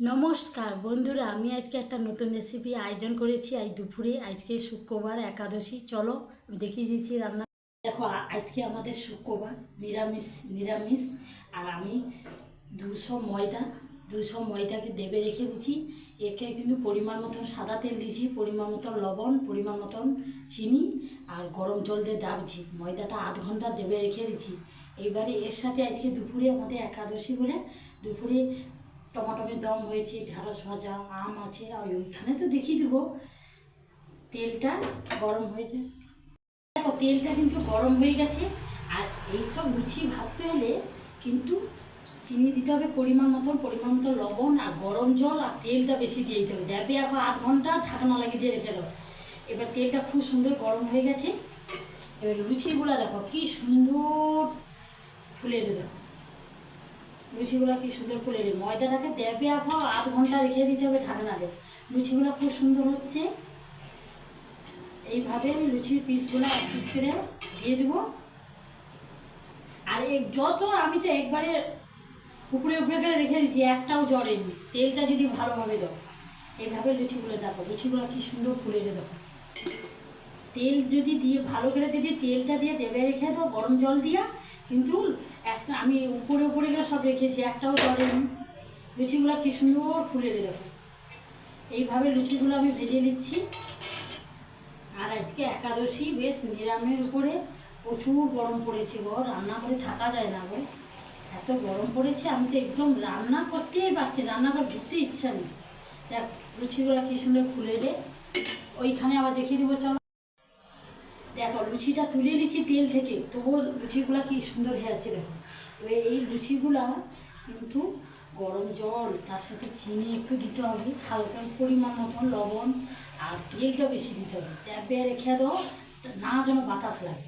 নমস্কার, বন্ধুরা, আমি আজকে একটা নতুন রেসিপি আয়োজন করেছি। আজ দুপুরে, আজকে শুক্রবার, একাদশী। চলো, আমি দেখিয়ে দিচ্ছি রান্না। দেখো আজকে আমাদের শুক্রবার, নিরামিষ নিরামিষ। আর আমি দুশো ময়দা, দুশো ময়দাকে দেবে রেখে দিচ্ছি। একে কিন্তু পরিমাণ মতন সাদা তেল দিয়েছি, পরিমাণ মতন লবণ, পরিমাণ মতন চিনি আর গরম জল দিয়ে দাবছি। ময়দাটা আধ ঘণ্টা দেবে রেখে দিচ্ছি। এইবারে এর সাথে আজকে দুপুরে আমাদের একাদশী বলে, দুপুরে টমাটোমের দম হয়েছে ঢ্যাঁড়স ভাজা, আম আছে আর ওইখানে তো দেখিয়ে দেবো। তেলটা গরম হয়েছে দেখো, তেলটা কিন্তু গরম হয়ে গেছে। আর এইসব লুচি ভাজতে হলে কিন্তু চিনি দিতে হবে পরিমাণ মতন পরিমাণ মতন লবণ আর গরম জল আর তেলটা বেশি দিয়ে দিতে হবে। দেবে এখন আধ ঘণ্টা ঢাকনা লাগিয়ে দিয়ে রেখে দেবো এবার তেলটা খুব সুন্দর গরম হয়ে গেছে। এবার লুচিগুলো দেখো, কি সুন্দর ফুলে দেখো। লুচিগুলো কি সুন্দর ফুলে রে। ময়দাটাকে দেবে এখন আধ ঘণ্টা রেখে দিতে হবে ঢাকনাতে। লুচিগুলো খুব সুন্দর হচ্ছে। এইভাবে আমি লুচির পিসগুলো এক পিস করে দিয়ে দেবো। আর এই যত আমি তো একবারে উপরে উপরে করে রেখে দিচ্ছি একটাও জড়েনি। তেলটা যদি ভালোভাবে দাও। এইভাবে লুচিগুলো দেখো, লুচিগুলো কি সুন্দর ফুলে রে দেখো। তেল যদি দিয়ে ভালো করে দিদি তেলটা দিয়ে দেবে রেখে দাও, গরম জল দিয়া। কিন্তু একটা আমি উপরে উপরে সব রেখেছি, একটাও জড়েনি লুচিগুলো কি সুন্দর ফুলে দেখো এইভাবে লুচিগুলো আমি ভেজে নিচ্ছি। আর আজকে একাদশী, বেশ নিরামের উপরে প্রচুর গরম পড়েছে গো রান্না করে থাকা যায় না গো এত গরম পড়েছে, আমি তো একদম রান্না করতেই পারছি রান্না করে ঢুকতে ইচ্ছা নেই। দেখ, লুচিগুলো কি সুন্দর ফুলে দে ওইখানে আবার দেখিয়ে দিব, চলো। দেখো, লুচিটা তুলে নিচ্ছি তেল থেকে। তবুও লুচিগুলো কি সুন্দর হয়ে আছে দেখো। এবার এই লুচিগুলা কিন্তু গরম জল, তার সাথে চিনি একটু দিতে হবে, হালকা পরিমাণ মতন লবণ আর তেলটা বেশি দিতে হবে। ট্যাপে রেখে দাও না যেন বাতাস লাগে।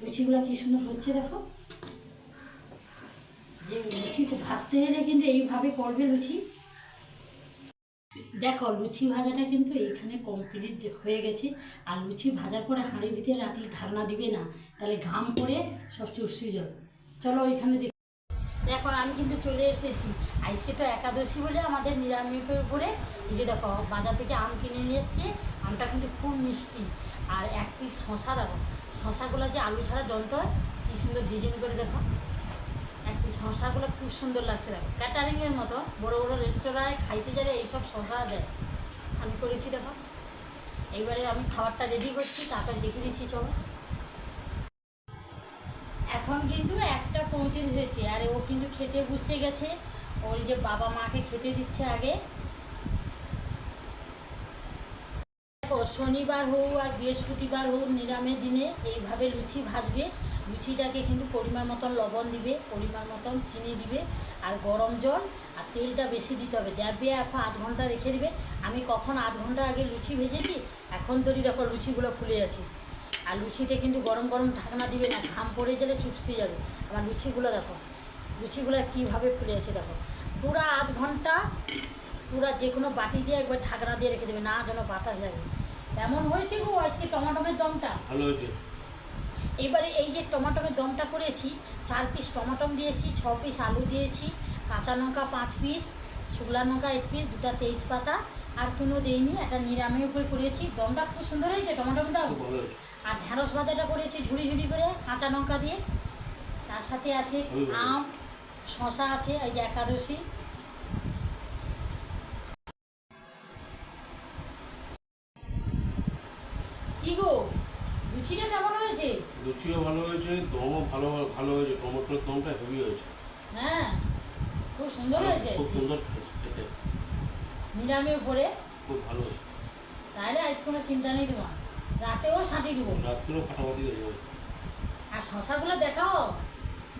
লুচিগুলো কি সুন্দর হচ্ছে দেখো। যে লুচি ভাজতে গেলে কিন্তু এইভাবে করবে লুচি। দেখো, লুচি ভাজাটা কিন্তু এখানে কমপ্লিট হয়ে গেছে। আর লুচি ভাজার পরে হাঁড়ির ভিতরে রাখলে ঢাকনা দিবে না, তাহলে ঘাম পড়ে সব চুষি যাবে। চলো ওইখানে দেখি। দেখো, আমি কিন্তু চলে এসেছি। আজকে তো একাদশী বলে আমাদের নিরামিষের উপরে। এই যে দেখো, বাজার থেকে আম কিনে নিয়ে এসছি। আমটা কিন্তু খুব মিষ্টি। আর এক পিস শশা দেখো শশাগুলো যে আলু ছাড়া যন্ত্র কি সুন্দর ডিজাইন করে দেখো। এক পিস শশাগুলো খুব সুন্দর লাগছে দেখো। ক্যাটারিংয়ের মতো বড় বড় রেস্তোরাঁয় খাইতে গেলে এইসব শশা দেয়। আমি করেছি দেখো। এইবারে আমি খাবারটা রেডি করছি, তারপর দেখিয়ে দিচ্ছি চলো। এখন কিন্তু একটা পঁয়ত্রিশ হয়েছে, আর ও কিন্তু খেতে বসে গেছে। ওর যে বাবা মাকে খেতে দিচ্ছে আগে। দেখো, শনিবার হোক আর বৃহস্পতিবার হোক নিরামের দিনে এইভাবে লুচি ভাজবে। লুচিটাকে কিন্তু পরিমাণ মতন লবণ দিবে, পরিমাণ মতন চিনি দিবে আর গরম জল আর তেলটা বেশি দিতে হবে। দেবে এখন আধ ঘণ্টা রেখে দিবে। আমি কখন আধ ঘণ্টা আগে লুচি ভেজেছি, এখন তৈরি দেখো লুচিগুলো ফুলে আছে আর লুচিতে কিন্তু গরম গরম ঢাকনা দিবে না, ঘাম পড়ে গেলে চুপসে যাবে। আমার লুচিগুলো দেখো, লুচিগুলো কীভাবে ফুলে আছে দেখো। পুরো আধ ঘণ্টা পুরো যে কোনো বাটি দিয়ে একবার ঢাকনা দিয়ে রেখে দেবে, না যেন বাতাস লাগে। এমন হয়েছে গো আজকে টমাটমের দমটা? ভালো হয়েছে। এবারে এই যে টমাটোমের দমটা করেছি চার পিস টমাটম দিয়েছি ছ পিস আলু দিয়েছি কাঁচা লঙ্কা পাঁচ পিস শুকলা লঙ্কা এক পিস দুটা তেজপাতা আর কোনো দিইনি একটা নিরামের উপরে করেছি। দমটা খুব সুন্দর হয়েছে টমাটোম দম আর ঢ্যাঁড়স ভাজাটা করেছি ঝুড়ি ঝুড়ি করে কাঁচা লঙ্কা দিয়ে। তার সাথে আছে আম শশা আছে এই যে একাদশী। কি গো? লুচিটা কেমন হয়েছে? লুচিও ভালো হয়েছে দমও ভালো ভালো হয়েছে টমেটোর দমটা হেভি হয়েছে। হ্যাঁ খুব সুন্দর হয়েছে। খুব সুন্দর খেতে নিরামের উপরে খুব ভালো হয়েছে। তাহলে আজ কোনো চিন্তা নেই তোমার। রাতেও সাঁটি দিব। রাত্রেও ফাটাফাটি হয়ে যাবে। আর শশাগুলো দেখাও।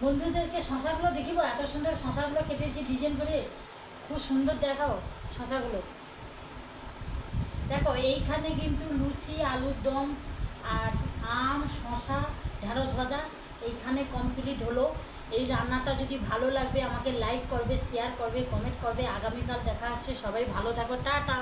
বন্ধুদেরকে শশাগুলো দেখিব এত সুন্দর শশাগুলো কেটেছি ডিজাইন করে। খুব সুন্দর দেখাও শশাগুলো। দেখো এইখানে কিন্তু লুচি আলুর দম আর আম শশা ঢ্যাঁড়স ভাজা এইখানে কমপ্লিট হলো। এই রান্নাটা যদি ভালো লাগবে আমাকে লাইক করবে শেয়ার করবে কমেন্ট করবে। আগামীকাল দেখা হচ্ছে। সবাই ভালো থাকো। টাটা।